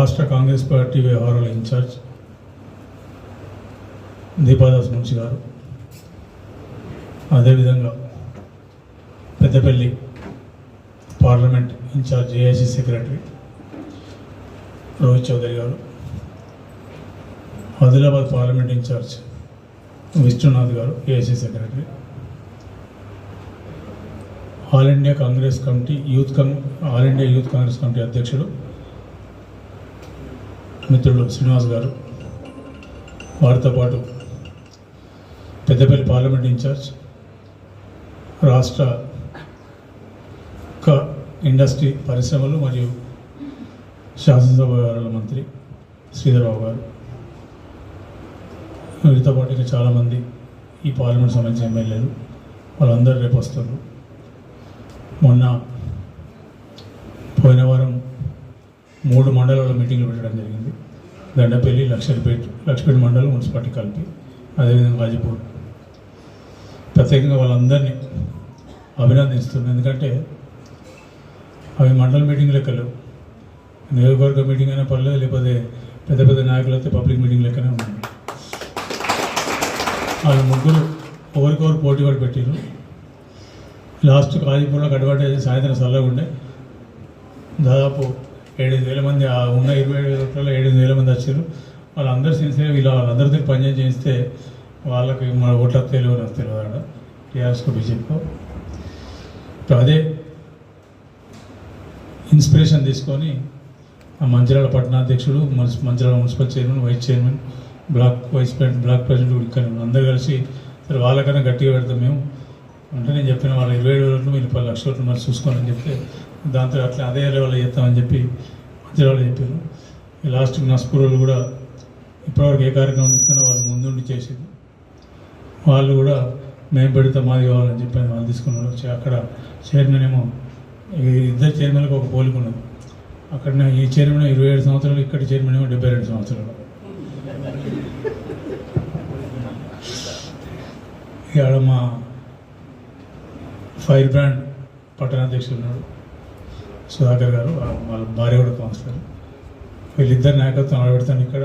రాష్ట్ర కాంగ్రెస్ పార్టీ వ్యవహారాల ఇన్ఛార్జ్ దీపాదాస్ మున్షి గారు. అదేవిధంగా Peddapalli parliament incharge AIC secretary Rohit Chaudhary గారు. ఆదిలాబాద్ పార్లమెంట్ ఇన్ఛార్జ్ విష్ణునాథ్ గారు AIC secretary. All India Congress committee youth cum all India youth Congress committee అధ్యక్షుడు మిత్రుడు శ్రీనివాస్ గారు వారితో పాటు పెద్దపల్లి పార్లమెంట్ ఇన్ఛార్జ్ రాష్ట్ర క ఇండస్ట్రీ పరిశ్రమలు మరియు శాసనసభ వ్యవహారాల మంత్రి శ్రీధరరావు గారు. వీరితో పాటు ఇంకా చాలామంది ఈ పార్లమెంట్ సంబంధించిన ఎమ్మెల్యేలు వాళ్ళందరూ రేపు వస్తారు. మొన్న పోయిన వారం మూడు మండలాల మీటింగ్లు పెట్టడం జరిగింది. దండపల్లి లక్షలపేట లక్షపేట మండలం మున్సిపాలిటీ కలిపి అదేవిధంగా గాజీపూర్. ప్రత్యేకంగా వాళ్ళందరినీ అభినందిస్తున్నాను. ఎందుకంటే అవి మండల మీటింగ్ లెక్కలు నియోజకవర్గ మీటింగ్ అయినా పర్లేదు లేకపోతే పెద్ద పెద్ద నాయకులు అయితే పబ్లిక్ మీటింగ్ లెక్కనే ఉన్నాయి. వాళ్ళు ముగ్గురు ఒకరికొకరు పోటీ పడి పెట్టారు లాస్ట్ కాజీపూర్లో అడ్వాంటేజ్ సాయంత్రం చల్లగా ఉండే. దాదాపు ఏడు వేల మంది ఆ ఉన్న ఇరవై ఏడు వేల ఏడైదు వేల మంది వచ్చారు. వాళ్ళందరూ సిన్సియర్ ఇలా వాళ్ళందరితో పనిచేసి చేస్తే వాళ్ళకి మన ఓట్ల తెలియదు నాకు తెలియదు ఆడ. టీఆర్ఎస్కో బీజేపీకో. ఇప్పుడు అదే ఇన్స్పిరేషన్ తీసుకొని ఆ Mancherial పట్టణాధ్యక్షుడు Mancherial municipal chairman vice chairman block vice president block president కూడా ఇక్కడ అందరూ కలిసి సరే వాళ్ళకన్నా గట్టిగా పెడతాం మేము. అంటే నేను చెప్పిన వాళ్ళు ఇరవై ఏడు రోజులు మీరు పది లక్షల రూపాయలు మరి చూసుకోవాలని చెప్తే దాంతో అట్లా అదే లెవెల్లో చేస్తామని చెప్పి మధ్యలో చెప్పారు. ఈ లాస్ట్ నస్పూర్ కూడా ఇప్పటివరకు ఏ కార్యక్రమం తీసుకున్నా వాళ్ళు ముందుండి చేసేది. వాళ్ళు కూడా మేము పెడితే మాది కావాలని చెప్పి వాళ్ళు తీసుకున్నారు. అక్కడ చైర్మన్ ఏమో ఇద్దరు చైర్మన్లకు ఒక పోలిక ఉన్నది. అక్కడ ఈ చైర్మన్ ఇరవై ఏడు సంవత్సరాలు ఇక్కడ చైర్మన్ ఏమో డెబ్బై రెండు సంవత్సరాలు. ఇక్కడ మా ఫైర్ బ్రాండ్ పట్టణాధ్యక్షుడు ఉన్నాడు. సుధాకర్ గారు వాళ్ళ భార్య కూడా కౌన్సిలర్. వీళ్ళిద్దరు నాయకత్వం ఆడబెడతాను ఇక్కడ.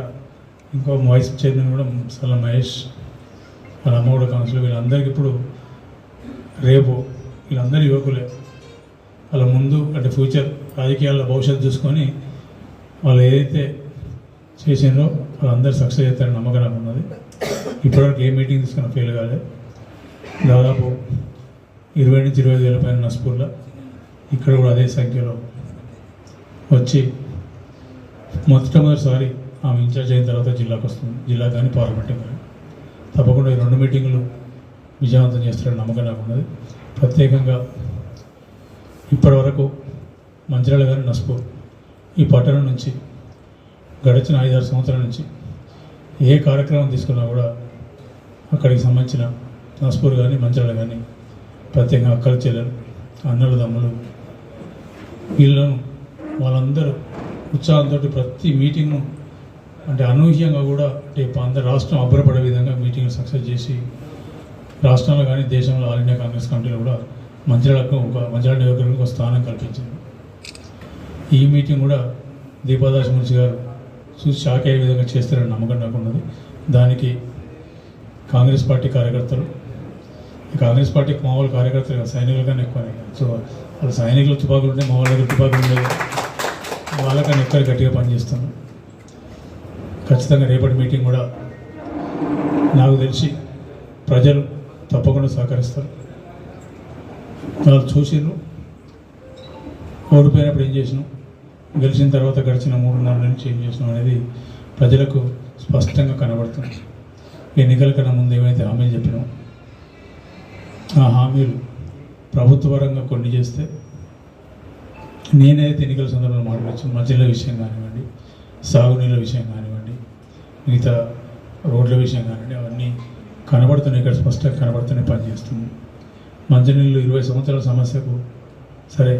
ఇంకో వైస్ చైర్మన్ కూడా సల మహేష్ వాళ్ళ అమ్మ కూడా కౌన్సిలర్. వీళ్ళందరికీ ఇప్పుడు రేపు వీళ్ళందరూ యువకులే. వాళ్ళ ముందు అంటే ఫ్యూచర్ రాజకీయాల్లో భవిష్యత్తు చూసుకొని వాళ్ళు ఏదైతే చేసిందో వాళ్ళందరూ సక్సెస్ చేస్తారని నమ్మకం నాకు ఉన్నది. ఇప్పటివరకు ఏ మీటింగ్ తీసుకున్నా ఫెయిల్ కాలేదు దాదాపు ఇరవై నుంచి ఇరవై ఐదు వేల పైన స్కూల్లో ఇక్కడ కూడా అదే సంఖ్యలో వచ్చి మొట్టమొదటిసారి ఆమె ఇన్ఛార్జ్ అయిన తర్వాత జిల్లాకు వస్తుంది. జిల్లా కానీ పార్లమెంట్ కానీ. తప్పకుండా ఈ రెండు మీటింగులు విజయవంతం చేస్తారని నమ్మకం నాకు ఉన్నది ప్రత్యేకంగా ఇప్పటివరకు మంచిర్యాల గారి నస్పూర్ ఈ పట్టణం నుంచి గడిచిన ఐదారు సంవత్సరాల నుంచి ఏ కార్యక్రమం తీసుకున్నా కూడా అక్కడికి సంబంధించిన నస్పూర్ కానీ మంచిర్యాల కానీ ప్రత్యేకంగా అక్కల చెల్లెలు అన్నలు తమ్ములు వీళ్ళను వాళ్ళందరూ ఉత్సాహంతో ప్రతి మీటింగ్ను అంటే అనూహ్యంగా కూడా అంటే అందరు రాష్ట్రం అబ్బరపడే విధంగా మీటింగ్ సక్సెస్ చేసి రాష్ట్రంలో కానీ దేశంలో ఆల్ ఇండియా కాంగ్రెస్ కమిటీలో కూడా మంచిర్యాలకు ఒక మంచిర్యాల నియోజకవర్గానికి ఒక స్థానం కల్పించింది ఈ మీటింగ్ కూడా దీపాదాస్ మున్సి గారు చూసి షాక్ అయ్యే విధంగా చేస్తారని నమ్మకం నాకు ఉన్నది దానికి కాంగ్రెస్ పార్టీ కార్యకర్తలు కాంగ్రెస్ పార్టీకి మామూలు కార్యకర్తలు సైనికులు కానీ ఎక్కువ సో వాళ్ళ సైనికులు తుపాకులు ఉంటే మా వాళ్ళ దగ్గర తుపాకులు ఉండేవి వాళ్ళకన్నా ఎక్కువ గట్టిగా పనిచేస్తాను ఖచ్చితంగా రేపటి మీటింగ్ కూడా నాకు తెలిసి ప్రజలు తప్పకుండా సహకరిస్తారు. వాళ్ళు చూసిర్రు. ఓడిపోయినప్పుడు ఏం చేసినాం? గెలిచిన తర్వాత గడిచిన మూడున్నర నుంచి ఏం చేసినాం అనేది ప్రజలకు స్పష్టంగా కనబడుతుంది. ఎన్నికల కన్నా ముందు ఏమైతే హామీలు చెప్పినాం ఆ హామీలు ప్రభుత్వ పరంగా కొన్ని చేస్తే నేనైతే ఎన్నికల సందర్భంలో మాట్లాడచ్చు మధ్యలో విషయం కానివ్వండి సాగునీళ్ళ విషయం కానివ్వండి మిగతా రోడ్ల విషయం కానివ్వండి అవన్నీ కనబడుతున్నాయి ఇక్కడ స్పష్టంగా కనబడుతున్నాయి పనిచేస్తుంది మంచినీళ్ళు ఇరవై సంవత్సరాల సమస్యకు సరే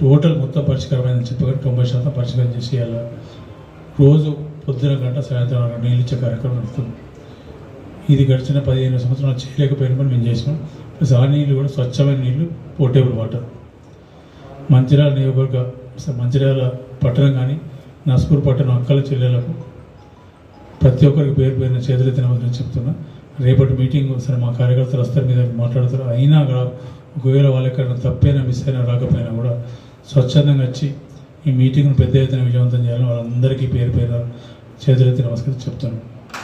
టోటల్ మొత్తం పరిష్కారమైందని చెప్పగానే తొంభై శాతం పరిష్కారం చేసి అలా రోజు పొద్దున గంట సాయంత్రం గంట నీళ్ళు ఇచ్చే కార్యక్రమం నడుస్తుంది ఇది గడిచిన పదిహేను సంవత్సరాలు చేయలేకపోయినా కూడా మేము చేసినాం. ప్లస్ ఆ నీళ్ళు కూడా స్వచ్ఛమైన నీళ్ళు పోర్టేబుల్ వాటర్. మంచిర్యాల నియోజకవర్గ మంచిర్యాల పట్టణం కానీ నస్పూర్ పట్టణం అక్కల చెల్లెలకు ప్రతి ఒక్కరికి పేరు పేరున చేతులెత్తిన వదిలి చెప్తున్నా. రేపటి మీటింగ్ సరే మా కార్యకర్తలు వస్తారు మీద మాట్లాడతారు. అయినా కూడా ఒకవేళ వాళ్ళ ఎక్కడ తప్పైనా మిస్ అయినా రాకపోయినా కూడా స్వచ్ఛందంగా వచ్చి ఈ మీటింగ్ను పెద్ద ఎత్తున విజయవంతం చేయాలని వాళ్ళందరికీ పేరు పేరు చేతులెత్తి నమస్కారం చెప్తున్నాను.